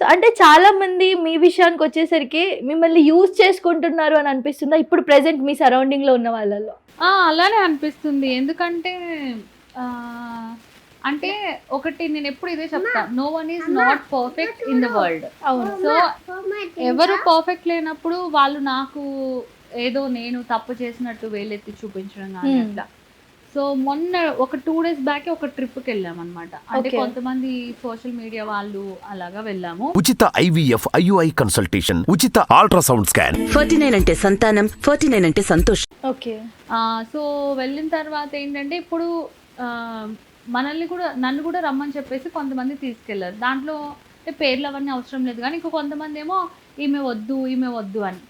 అంటే చాలా మంది మీ విషయానికి వచ్చేసరికి మిమ్మల్ని యూజ్ చేసుకుంటున్నారు అని అనిపిస్తుందా? ఇప్పుడు ప్రెసెంట్ మీ సరౌండింగ్లో ఉన్న వాళ్ళలో ఆ, అలానే అనిపిస్తుంది. ఎందుకంటే ఆ, అంటే ఒకటి నేను ఎప్పుడు ఇదే చెప్తా. No one is not perfect in the world అవును. సో ఎవరు పర్ఫెక్ట్ లేనప్పుడు వాళ్ళు నాకు ఏదో నేను తప్పు చేసినట్టు వేలెత్తి చూపించడం కానీ Hmm. అట్లా. సో మొన్న ఒక టూ డేస్ బ్యాక్ ఒక ట్రిప్కి వెళ్ళాం అనమాట అంటే. కొంతమంది సోషల్ మీడియా వాళ్ళు అలాగా వెళ్ళాము. ఉచిత ఐవీఎఫ్ ఐయుఐ కన్సల్టేషన్ ఉచిత అల్ట్రాసౌండ్ స్కాన్. ఫార్టీ నైన్ అంటే సంతానం ఫార్టీ నైన్ అంటే సంతోషం. ఓకే. ఆ, సో వెళ్ళిన తర్వాత ఏంటంటే ఇప్పుడు మనల్ని కూడా నన్ను కూడా రమ్మని చెప్పేసి కొంతమంది తీసుకెళ్ళారు. దాంట్లో అంటే పేర్లు అవన్నీ అవసరం లేదు కానీ ఇంకో కొంతమంది ఏమో ఈమె వద్దు ఈమె వద్దు అని.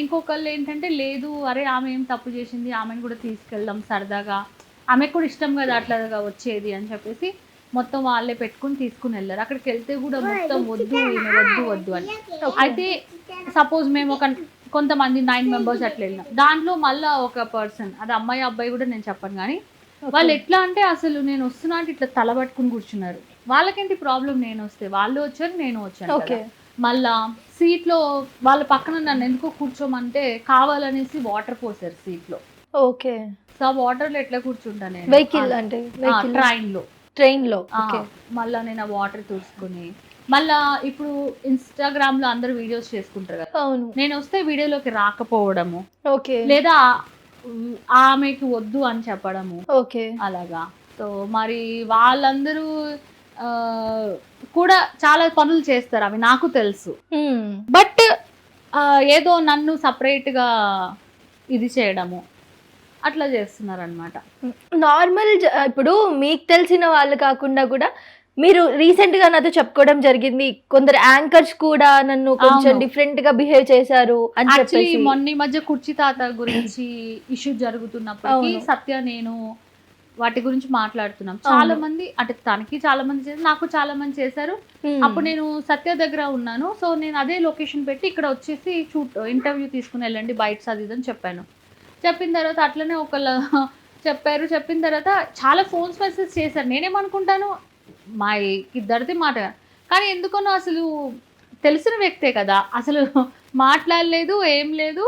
ఇంకొకళ్ళు ఏంటంటే లేదు అరే ఆమె ఏం తప్పు చేసింది ఆమెను కూడా తీసుకెళ్దాం సరదాగా. ఆమెకు కూడా ఇష్టం కదా అట్లాగా వచ్చేది అని చెప్పేసి మొత్తం వాళ్ళే పెట్టుకుని తీసుకుని వెళ్ళారు. అక్కడికి వెళ్తే కూడా మొత్తం వద్దు ఈమె వద్దు వద్దు అని. అయితే సపోజ్ మేము ఒక కొంతమంది నైన్ మెంబర్స్ అట్లా వెళ్ళినాం. దాంట్లో మళ్ళా ఒక పర్సన్ అది అమ్మాయి అబ్బాయి కూడా నేను చెప్పను కానీ వాళ్ళు ఎట్లా అంటే అసలు నేను వస్తున్నా అంటే ఇట్లా తల పట్టుకుని కూర్చున్నారు. వాళ్ళకేంటి ప్రాబ్లం నేను వస్తే వాళ్ళు వచ్చారు నేను వచ్చాను ఓకే. మళ్ళా సీట్లో వాళ్ళ పక్కన నన్ను ఎందుకో కూర్చోమంటే కావాలనేసి వాటర్ పోసారు సీట్లో. ఓకే. సో వాటర్లో ఎట్లా కూర్చుంటా నేను? వెహికల్ అంటే వెహికల్. ట్రైన్లో ట్రైన్లో మళ్ళా నేను ఆ వాటర్ చూసుకుని మళ్ళా ఇప్పుడు ఇన్స్టాగ్రామ్లో అందరు వీడియోస్ చేసుకుంటారు కదా. అవును. నేను వస్తే వీడియోలోకి రాకపోవడము. ఓకే. లేదా ఆమెకి వద్దు అని చెప్పడము. ఓకే. అలాగా. సో మరి వాళ్ళందరూ కూడా చాలా పనులు చేస్తారు అవి నాకు తెలుసు. బట్ ఏదో నన్ను సపరేట్గా ఇది చేయడము. అట్లా చేస్తున్నారు అనమాట నార్మల్ ఇప్పుడు మీకు తెలిసిన వాళ్ళు కాకుండా కూడా మీరు రీసెంట్గా నాతో చెప్పుకోవడం జరిగింది. కొందరు యాంకర్స్ కూడా నన్ను కొంచెం. డిఫరెంట్గా బిహేవ్ చేశారు అని చెప్పేసి. మొన్న మధ్య కుర్చీ తాత గురించి ఇష్యూ జరుగుతున్నప్పటికీ అవును. సత్య నేను వాటి గురించి మాట్లాడుతున్నాం. చాలా మంది అంటే తనకి చాలా మంది చేశారు నాకు చాలా మంది చేశారు. అప్పుడు నేను సత్య దగ్గర ఉన్నాను. సో నేను అదే లొకేషన్ పెట్టి ఇక్కడ వచ్చేసి షూట్ ఇంటర్వ్యూ తీసుకుని వెళ్ళండి బయట అది చెప్పాను. చెప్పిన తర్వాత అట్లనే ఒకళ్ళు చెప్పారు. చెప్పిన తర్వాత చాలా ఫోన్స్ మెసేజ్ చేశారు. నేనేమనుకుంటాను? మా ఇద్దరిది మాట కానీ ఎందుకనో అసలు తెలిసిన వ్యక్తే కదా. అసలు మాట్లాడలేదు ఏం లేదు.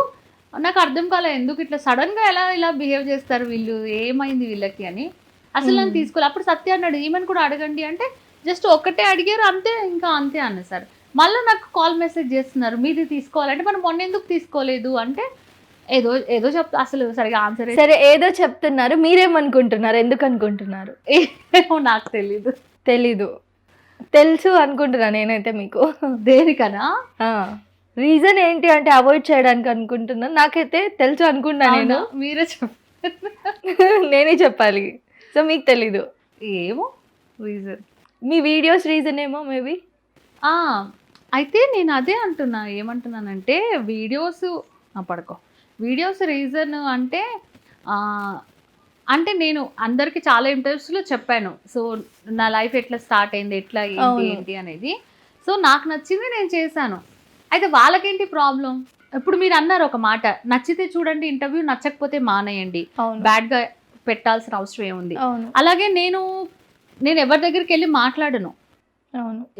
నాకు అర్థం కాలే ఎందుకు ఇట్లా సడన్గా ఎలా ఇలా బిహేవ్ చేస్తారు వీళ్ళు? ఏమైంది వీళ్ళకి అని. అసలు నన్ను. తీసుకోవాలి అప్పుడు సత్య అన్నాడు ఈమెను కూడా అడగండి. అంటే జస్ట్ ఒక్కటే అడిగారు అంతే ఇంకా అంతే అన్న సార్. మళ్ళీ నాకు కాల్ మెసేజ్ చేస్తున్నారు మీది తీసుకోవాలంటే మనం మొన్న ఎందుకు తీసుకోలేదు? అంటే ఏదో ఏదో చెప్తా అసలు సరిగా ఆన్సర్ సరే ఏదో చెప్తున్నారు మీరేమనుకుంటున్నారు ఎందుకు అనుకుంటున్నారు ఏమో నాకు తెలీదు. తెలీదు. తెలుసు అనుకుంటున్నా నేనైతే మీకు. దేనికనా? రీజన్ ఏంటి అంటే అవాయిడ్ చేయడానికి అనుకుంటున్నాను నాకైతే తెలుసు అనుకుంటా నేను? మీరే చెప్ప నేనే చెప్పాలి. సో మీకు తెలీదు. ఏమో? రీజన్. మీ వీడియోస్ రీజన్ ఏమో మేబీ అయితే నేను అదే అంటున్నా. ఏమంటున్నానంటే వీడియోస్ పడుకో. వీడియోస్ రీజన్ అంటే అంటే నేను అందరికి చాలా ఇంటర్వ్యూస్లో చెప్పాను. సో నా లైఫ్ ఎట్లా స్టార్ట్ అయింది ఎట్లా ఏంటి. ఏంటి అనేది. సో నాకు నచ్చింది నేను చేశాను. అయితే వాళ్ళకేంటి ప్రాబ్లం ఇప్పుడు మీరు అన్నారు ఒక మాట నచ్చితే చూడండి ఇంటర్వ్యూ నచ్చకపోతే మానేయండి. బ్యాడ్గా పెట్టాల్సిన అవసరం ఏముంది? అలాగే నేను నేను ఎవరి దగ్గరికి వెళ్ళి మాట్లాడను.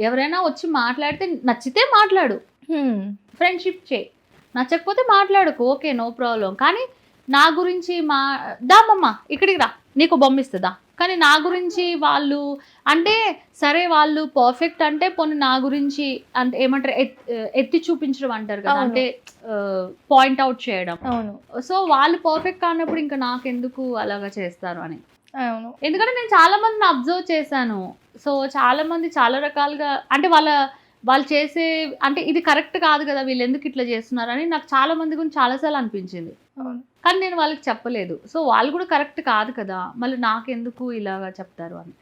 ఎవరైనా వచ్చి మాట్లాడితే నచ్చితే మాట్లాడు. ఫ్రెండ్షిప్ చేయి. నచ్చకపోతే మాట్లాడుకో. Okay no problem. కానీ నా గురించి మా దామమ్మ ఇక్కడికి రా. నీకు బొమ్మ ఇస్తుందా కానీ నా గురించి వాళ్ళు అంటే సరే వాళ్ళు పర్ఫెక్ట్ అంటే పోనీ నా గురించి అంటే ఏమంటారు ఎత్- ఎత్తి చూపించడం అంటారు కదా. అంటే పాయింట్ అవుట్ చేయడం. అవును. సో వాళ్ళు పర్ఫెక్ట్ కానప్పుడు ఇంకా నాకెందుకు అలాగా చేస్తారు అని. అవును. ఎందుకంటే నేను చాలా మందిని అబ్జర్వ్ చేశాను. సో చాలా మంది చాలా రకాలుగా అంటే వాళ్ళ వాళ్ళు చేసే అంటే ఇది కరెక్ట్ కాదు కదా వీళ్ళు ఎందుకు ఇట్లా చేస్తున్నారని నాకు చాలా మంది గురించి చాలాసార్లు అనిపించింది. కానీ నేను వాళ్ళకి చెప్పలేదు. సో వాళ్ళు కూడా కరెక్ట్ కాదు కదా. మళ్ళీ నాకెందుకు ఇలాగా చెప్తారు అని.